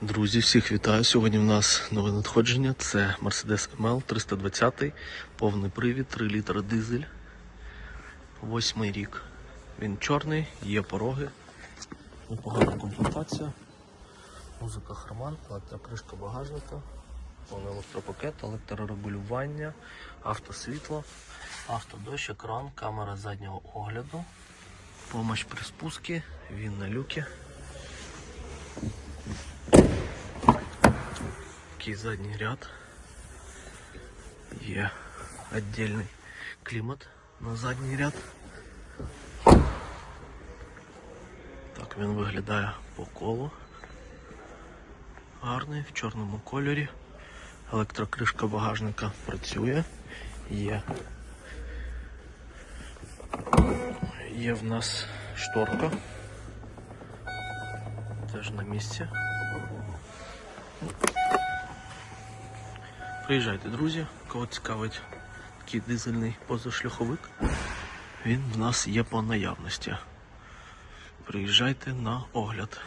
Друзі, всіх вітаю. Сьогодні в нас нове надходження. Це Mercedes ML 320, повний привід, 3 літри дизель. Восьмий рік. Він чорний, є пороги, непогана комплектація. Музика Харман, електрокришка багажника, повний електропакет, електрорегулювання, автосвітло, автодощ, екран, камера заднього огляду, помощь при спуску, він на люкі. Такий задній ряд. Є віддільний клімат на задній ряд. Так він виглядає по колу. Гарний в чорному кольорі. Електрокришка багажника працює. Є. Є в нас шторка. Теж на місці. Приїжджайте, друзі, кого цікавить такий дизельний позашляховик. Він в нас є по наявності. Приїжджайте на огляд.